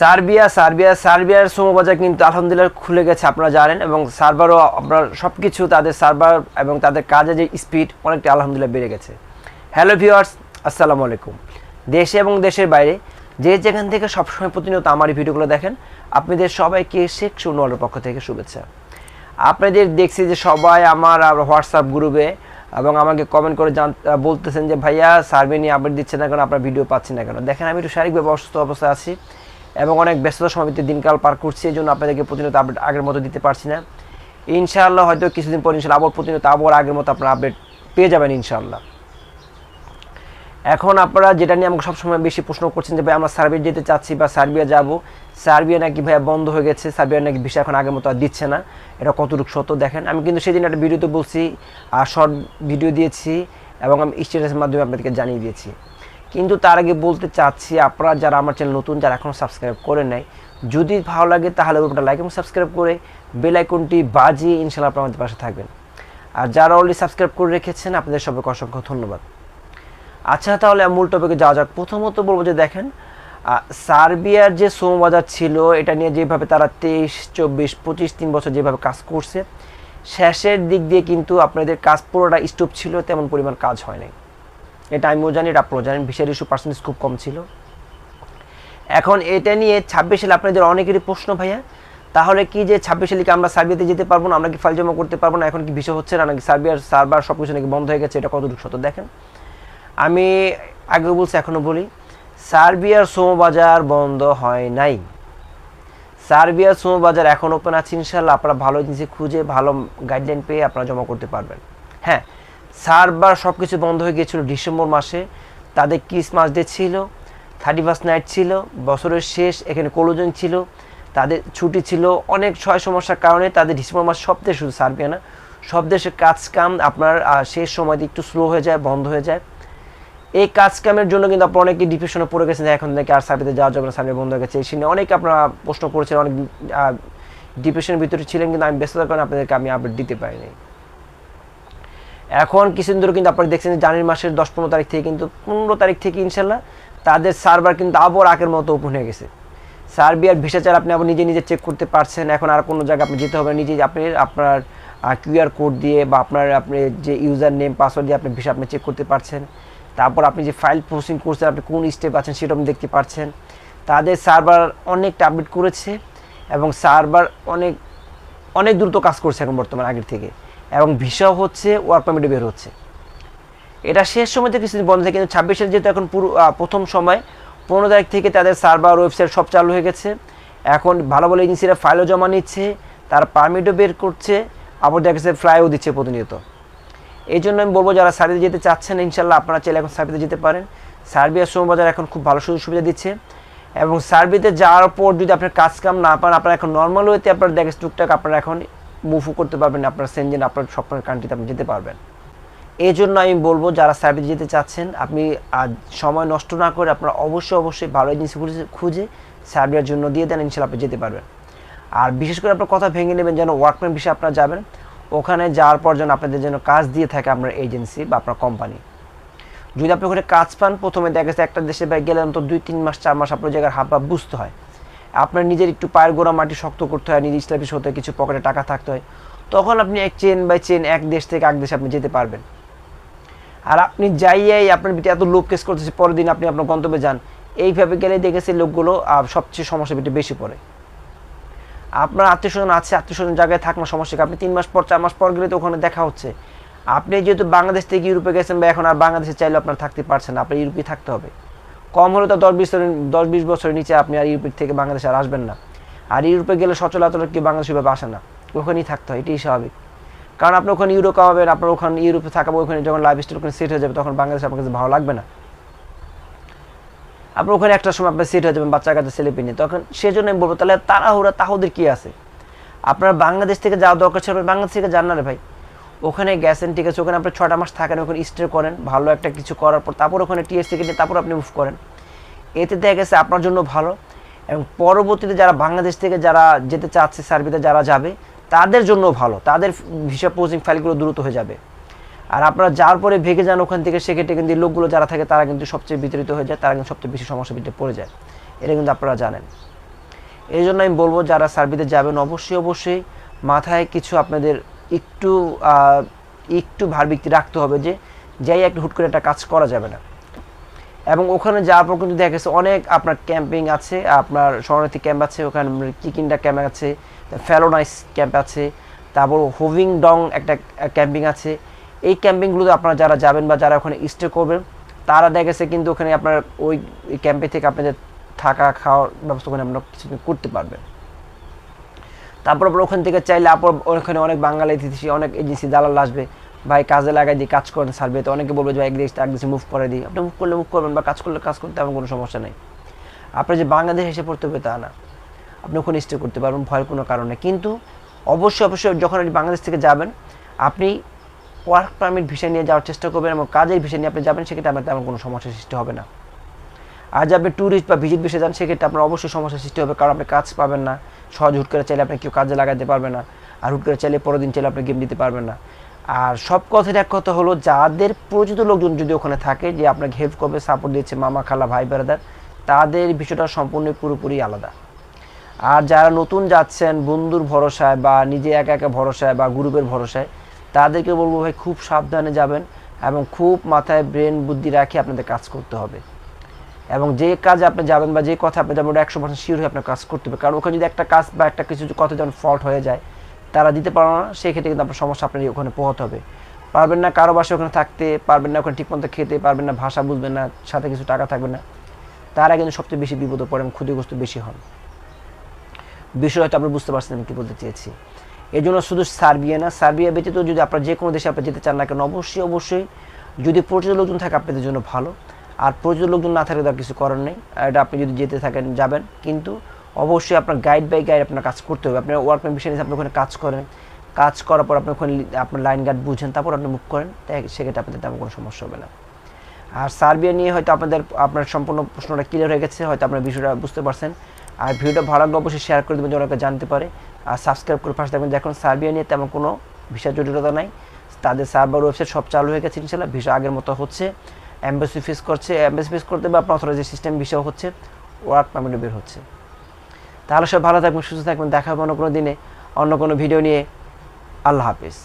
Serbia Serbia, সার্বিয়ার সমবাজার কিন্তু আলহামদুলিল্লাহ খুলে গেছে, আপনারা জানেন, এবং সার্ভারও আপনার সব কিছু তাদের সার্ভার এবং তাদের কাজের যে স্পিড অনেকটা আলহামদুলিল্লাহ বেড়ে গেছে। হ্যালো ভিউয়ার্স আসসালামু আলাইকুম। দেশে এবং দেশের বাইরে যে যেখান থেকে সবসময় প্রতিনিয়ত আমার এই ভিডিওগুলো দেখেন, আপনাদের সবাইকে শেখ সুনওয়ালের পক্ষ থেকে শুভেচ্ছা। আপনাদের দেখছি যে সবাই আমার হোয়াটসঅ্যাপ গ্রুপে এবং আমাকে কমেন্ট করে জান বলতেছেন যে, ভাইয়া সার্ভে নিয়ে আপডেট দিচ্ছে না কেন? আপনার ভিডিও পাচ্ছি না কেন? দেখেন, আমি একটু শারীরিকভাবে অসুস্থ অবস্থায় আছি। এবং অনেক ব্যস্ততার সময় দিনকাল পার করছি এই জন্য আপনাদেরকে প্রতিনিয়ত আপডেট আগের মতো দিতে পারছি না। ইনশাআল্লাহ হয়তো কিছুদিন পর ইনশাল্লাহ আবার প্রতিনিয়ত আবার আগের মতো আপনারা আপডেট পেয়ে যাবেন ইনশাআল্লাহ। এখন আপনারা যেটা নিয়ে আমাকে সবসময় বেশি প্রশ্ন করছেন যে, ভাই, আমরা সার্বিয়া যেতে চাচ্ছি বা সার্বিয়া যাব? সার্বিয়া নাকি ভাইয়া বন্ধ হয়ে গেছে? সার্বিয়া নাকি ভিসা এখন আগের মতো আর দিচ্ছে না? এটা কতটুকু সত্য দেখেন? আমি কিন্তু সেদিন একটা ভিডিওতে বলছি আর শর্ট ভিডিও দিয়েছি এবং আমি স্ট্যাটাসের মাধ্যমে আপনাদেরকে জানিয়ে দিয়েছি। কিন্তু তার আগে বলতে চাচ্ছি আপনারা যারা আমার চ্যানেল নতুন, যারা এখনও সাবস্ক্রাইব করে নেয় যদি ভালো লাগে তাহলে ওটা লাইক এবং সাবস্ক্রাইব করে বেল আইকনটি বাজিয়ে ইনশাল্লাহ আপনার পাশে থাকবেন। আর যারা অলরেডি সাবস্ক্রাইব করে রেখেছেন, আপনাদের সবাইকে অসংখ্য ধন্যবাদ। আচ্ছা তাহলে মূল টপিকে যাওয়া যাক। প্রথমত বলব যে দেখেন সার্বিয়ার যে শ্রমবাজার ছিল, এটা নিয়ে যেভাবে তারা তেইশ, চব্বিশ, পঁচিশ, তিন বছর যেভাবে কাজ করছে, শেষের দিক দিয়ে কিন্তু আপনাদের কাজ পুরোটা স্টপ ছিল, তেমন পরিমাণ কাজ হয় নাই। এটা আমিও জানি এটা আপনারাও জানেন ভিসার ইস্যু পার্সেন্টেজ খুব কম ছিল। এখন এটা নিয়ে ছাব্বিশ সালে আপনাদের অনেকেরই প্রশ্ন ভাইয়া, তাহলে কি যে ছাব্বিশ সালে আমরা সার্বিয়াতে যেতে পারব না, আমরা কি ফাইল জমা করতে পারব না, এখন কি বিষয় হচ্ছে না, নাকি সার্বিয়ার সার্ভার সব কিছু নাকি বন্ধ হয়ে গেছে, এটা কতটুকু সত্য? দেখেন, আমি আগে বলছি এখনও বলি, সার্বিয়ার শ্রমবাজার বন্ধ হয় নাই। সার্বিয়ার শ্রমবাজার এখন ওপেন আছে ইনশাল্লাহ আপনারা ভালো জিনিস খুঁজে, ভালো গাইডলাইন পেয়ে আপনারা জমা করতে পারবেন। হ্যাঁ সার্ভার সব কিছু বন্ধ হয়ে গিয়েছিল ডিসেম্বর মাসে। তাদের ক্রিসমাস ডে ছিল থার্টি ফার্স্ট নাইট ছিল, বছরের শেষ, এখানে কোলোজন ছিল। তাদের ছুটি ছিল অনেক ছয় সমস্যার কারণে তাদের ডিসেম্বর মাস সব দেশ শুধু সার্বিয়া না, সব দেশের কাজ কাম আপনার শেষ সময়তে একটু স্লো হয়ে যায়, বন্ধ হয়ে যায়। এই কাজ কামের জন্য কিন্তু আপনার অনেকে ডিপ্রেশনে পড়ে গেছেন এখন নাকি আর সার্ভিসে যাওয়া যাবে না সার্ভে বন্ধ হয়ে গেছে। এই নিয়ে অনেকে আপনারা প্রশ্ন করেছেন, অনেক ডিপ্রেশনের ভিতরে ছিলেন কিন্তু আমি ব্যস্ততার কারণে আপনাদেরকে আমি আপডেট দিতে পারিনি। এখন কিছুদিন ধরে কিন্তু আপনারা দেখছেন জানুয়ারি মাসের দশ পনেরো তারিখ থেকে কিন্তু পনেরো তারিখ থেকে ইনশাল্লাহ তাদের সার্ভার কিন্তু আবার আগের মতো ওপেন হয়ে গেছে। সার্বিয়ার ভিসা চার আপনি আবার নিজে নিজে চেক করতে পারছেন, এখন আর কোনো জায়গায় আপনি যেতে হবে নিজে আপনি, আপনার কিউআর কোড দিয়ে বা আপনার, আপনি যে ইউজার নেম পাসওয়ার্ড দিয়ে আপনি ভিসা আপনি চেক করতে পারছেন। তারপর আপনি যে ফাইল প্রসেসিং করছেন, আপনি কোন স্টেপ আছেন সেটা আপনি দেখতে পাচ্ছেন তাদের সার্ভার অনেকটা আপডেট করেছে এবং সার্ভার অনেক অনেক দ্রুত কাজ করছে এখন বর্তমানে আগের থেকে। এবং ভিসাও হচ্ছে ওয়ার্ক পারমিটও বের হচ্ছে। এটা শেষ সময় থেকে কিছুদিন বন্ধ থাকে কিন্তু ছাব্বিশের যেহেতু এখন পুরো প্রথম সময়, পনেরো তারিখ থেকে তাদের সার্ভার ওয়েবসাইট সব চালু হয়ে গেছে। এখন ভালো ভালো এজেন্সিরা ফাইলও জমা নিচ্ছে, তার পারমিটও বের করছে, আবার দেখা যাচ্ছে ফ্লাইও দিচ্ছে প্রতিনিয়ত। এই জন্য আমি বলব, যারা সার্ভিসে যেতে চাচ্ছেন, ইনশাল্লাহ আপনারা চাইলে এখন সার্ভিসে যেতে পারেন। সার্বিয়া শ্রমবাজার এখন খুব ভালো সুযোগ সুবিধা দিচ্ছে। এবং সার্ভিতে যাওয়ার পর যদি আপনার কাজ কাম না পান, আপনারা এখন নর্মাল ওয়েতে আপনার দেখে টুকটাক আপনারা এখন মুভও করতে পারবেন, আপনার সেনজেন আপনার স্বপ্নের কান্ট্রিতে আপনি যেতে পারবেন। এই জন্য আমি বলব, যারা সার্ভিস যেতে চাচ্ছেন, আপনি আজ সময় নষ্ট না করে আপনার অবশ্যই অবশ্যই ভালো এজেন্সি খুঁজে সার্ভিয়ার জন্য দিয়ে দেন, ইনশাল্লাহ আপনি যেতে পারবেন। আর বিশেষ করে আপনার কথা ভেঙে নেবেন, যেন ওয়ার্কম্যান বিষয়ে আপনারা যাবেন, ওখানে যাওয়ার পর যেন আপনাদের যেন কাজ দিয়ে থাকে আপনার এজেন্সি বা আপনার কোম্পানি যদি আপনি ওখানে কাজ পান, প্রথমে দেখা গেছে একটা দেশে বাইরে গেলে তো দুই, তিন মাস, চার মাস আপনার জায়গার হাব বুঝতে হয়। আপনার নিজের একটু পায়ের গোড়া মাটি শক্ত করতে হয়, নিজে স্টাফিস হতে কিছু পকেটে টাকা থাকতে হয়, তখন আপনি এক চেন বাই চেন এক দেশ থেকে এক দেশে আপনি যেতে পারবেন। আর আপনি যাইয়াই আপনার ভিতরে এত লোক কেস করতেছে, পরের দিন আপনি আপনার গন্তব্যে যান। এইভাবে গেলে দেখেছি লোকগুলো সবচেয়ে সমস্যা ভিতরে বেশি পড়ে। আপনার আত্মীয় স্বজন আছে, আত্মীয় স্বজন জায়গায় থাক না, সমস্যা আপনি তিন মাস পর, চার মাস পর গেলে তো ওখানে দেখা হচ্ছে। আপনি যেহেতু বাংলাদেশ থেকে ইউরোপে গেছেন বা এখন আর বাংলাদেশে চাইলে আপনার থাকতে পারছেন না, আপনার ইউরোপে থাকতে হবে। কম হলে তো দশ বিশ দশ বিশ বছরের নিচে আপনি আর ইউরোপের থেকে বাংলাদেশে আর আসবেন না। আর ইউরোপে গেলে সচরাচর কি বাংলাদেশ ভাবে আসে না? ওখানেই থাকতে হয়, এটাই স্বাভাবিক। কারণ আপনি ওখানে ইউরো কামাবেন আপনার ওখানে ইউরোপে থাকাবো ওখানে যখন লাইফ স্টাইল ওখানে সেট হয়ে যাবে, তখন বাংলাদেশ আপনার কাছে ভালো লাগবে না। আপনি ওখানে একটা সময় আপনার সেট হয়ে যাবেন, বাচ্চা কাছে ছেলে পেয়ে নিয়ে। তখন সেজন্য আমি বলব, তাহলে তাড়াহুড়া, তাহুদের কি আছে? আপনার বাংলাদেশ থেকে যাওয়া দরকার ছিল বাংলাদেশ থেকে যান না রে ভাই। ওখানে গেছেন ঠিক আছে ওখানে আপনি ছটা মাস থাকেন, ওখানে স্টে করেন, ভালো একটা কিছু করার পর তারপর ওখানে টিএস থেকে নিয়ে তারপর আপনি মুভ করেন। এতে দেখা গেছে আপনার জন্য ভালো এবং পরবর্তীতে যারা বাংলাদেশ থেকে যারা যেতে চাচ্ছে সার্বিতে যারা যাবে, তাদের জন্য ভালো। তাদের ভিসা পোজিং ফাইলগুলো দ্রুত হয়ে যাবে। আর আপনারা যার পরে ভেগে যান ওখান থেকে, সেক্ষেত্রে কিন্তু লোকগুলো যারা থাকে, তারা কিন্তু সবচেয়ে বিতরিত হয়ে যায়, তারা কিন্তু সবচেয়ে বেশি সমস্যা ভিতরে পড়ে যায়। এটা কিন্তু আপনারা জানেন। এই জন্য আমি বলব, যারা সার্বিতে যাবেন, অবশ্যই অবশ্যই মাথায় কিছু আপনাদের একটু একটু ভারবিক্তি রাখতে হবে যে যাই একটা হুট করে একটা কাজ করা যাবে না। এবং ওখানে যাওয়ার পর কিন্তু দেখা গেছে অনেক আপনার ক্যাম্পিং আছে, আপনার শরণার্থী ক্যাম্প আছে, ওখানে চিকিনডা ক্যাম্প আছে ফ্যালোনাইস ক্যাম্প আছে, তারপর হোভিং ডং একটা ক্যাম্পিং আছে। এই ক্যাম্পিংগুলোতে আপনারা যারা যাবেন বা যারা ওখানে স্টে করবেন, তারা দেখা গেছে কিন্তু ওখানে আপনার ওই ক্যাম্পে থেকে আপনাদের থাকা, খাওয়ার ব্যবস্থা ওখানে আপনারা কিছু করতে পারবেন। তারপর ওখান থেকে চাইলে আপনার ওখানে অনেক বাঙালি তিথি অনেক এজেন্সি দালাল আসবে। ভাই কাজে লাগাই দিয়ে কাজ করেন সার্ভেতে অনেকে বলবে যে এক দেশ এক দেশে মুভ করে দিই আপনি মুভ করলে মুভ করবেন বা কাজ করলে কাজ করতে আমার কোনো সমস্যা নেই। আপনার যে বাংলাদেশ এসে পড়তে হবে তা না। আপনি ওখানে স্টে করতে পারবেন ভয়ের কোনো কারণে কিন্তু অবশ্যই অবশ্যই যখন আপনি বাংলাদেশ থেকে যাবেন, আপনি ওয়ার্ক পারমিট ভিসা নিয়ে যাওয়ার চেষ্টা করবেন এবং কাজের ভিসা নিয়ে আপনি যাবেন, সেক্ষেত্রে আপনার তেমন কোনো সমস্যার সৃষ্টি হবে না। আর যে আপনি ট্যুরিস্ট বা ভিজিট বিষয়ে যান, সেক্ষেত্রে আপনার অবশ্যই সমস্যার সৃষ্টি হবে, কারণ আপনি কাজ পাবেন না। সহজ হুট করে চাইলে আপনি কেউ কাজে লাগাতে পারবে না, আর হুট করে চাইলে পরের দিন চাইলে আপনি গেম দিতে পারবেন না। আর সব কথার এক কথা হলো, যাদের পরিচিত লোকজন যদি ওখানে থাকে, যে আপনাকে হেল্প করবে সাপোর্ট দিচ্ছে, মামা, খালা, ভাই বেড়াদার তাদের বিষয়টা সম্পূর্ণ পুরোপুরি আলাদা। আর যারা নতুন যাচ্ছেন, বন্ধুর ভরসায় বা নিজে একা একা ভরসায় বা গ্রুপের ভরসায়, তাদেরকে বলব ভাই, খুব সাবধানে যাবেন এবং খুব মাথায় ব্রেন বুদ্ধি রাখে আপনাদের কাজ করতে হবে। এবং যে কাজ আপনি যাবেন বা যে কথা আপনি যাবেন, ওটা একশো পার্সেন্ট শিওর হয়ে আপনার কাজ করতে হবে। কারণ ওখানে যদি একটা কাজ বা একটা কিছু কথা যখন ফল্ট হয়ে যায়, তারা দিতে পারো না, সেক্ষেত্রে কিন্তু আপনার সমস্যা আপনার ওখানে পোহাতে হবে। পারবেন না কারও বাসায় ওখানে থাকতে, পারবেন না ওখানে ঠিকমতো খেতে, পারবেন না ভাষা বুঝবেন না, সাথে কিছু টাকা থাকবে না। তারা কিন্তু সবচেয়ে বেশি বিপদে পড়েন, ক্ষতিগ্রস্ত বেশি হন। বিষয় হয়তো আপনি বুঝতে পারছেন আমি কি বলতে চেয়েছি। এই জন্য শুধু সার্বিয়া না, সার্বিয়া ব্যতীত যদি আপনার যে কোনো দেশে আপনি যেতে চান না কেন, অবশ্যই অবশ্যই যদি পরিচিত লোকজন থাকে আপনাদের জন্য ভালো। আর পরিচিত লোকজন না থাকলে তার কিছু করার নেই। এটা আপনি যদি যেতে থাকেন, যাবেন। কিন্তু অবশ্যই আপনার গাইড বাই গাইড আপনার কাজ করতে হবে। আপনার ওয়ার্ক নিয়ে আপনি ওখানে কাজ করেন। কাজ করার পর আপনি ওখানে আপনার লাইন গার্ড বুঝেন, তারপর আপনি মুভ করেন। তাই সেক্ষেত্রে আপনাদের তেমন কোনো সমস্যা হবে না। আর সার্বিয়া নিয়ে হয়তো আপনাদের, আপনার সম্পূর্ণ প্রশ্নটা ক্লিয়ার হয়ে গেছে, হয়তো আপনার বিষয়টা বুঝতে পারছেন। আর ভিডিওটা ভালো লাগলে অবশ্যই শেয়ার করে দেবেন অনেকে জানতে পারে। আর সাবস্ক্রাইব করে পাশে থাকবেন। দেখুন, সার্বিয়া নিয়ে তেমন কোনো ভিসা জটিলতা নাই। তাদের সার্ভার ওয়েবসাইট সব চালু হয়ে গেছে ইনশাল্লাহ ভিসা আগের মতো হচ্ছে। অ্যাম্বাসি ফেস করছে অ্যাম্বাসি ফেস করতে বা আপনার অথরাইজ সিস্টেম বিষয় হচ্ছে ওয়ার্ক পারমিটও বের হচ্ছে। তাহলে সব ভালো থাকবেন, সুস্থ থাকবেন, দেখা হবে অন্য কোনো দিনে, অন্য কোনো ভিডিও নিয়ে। আল্লাহ হাফিজ।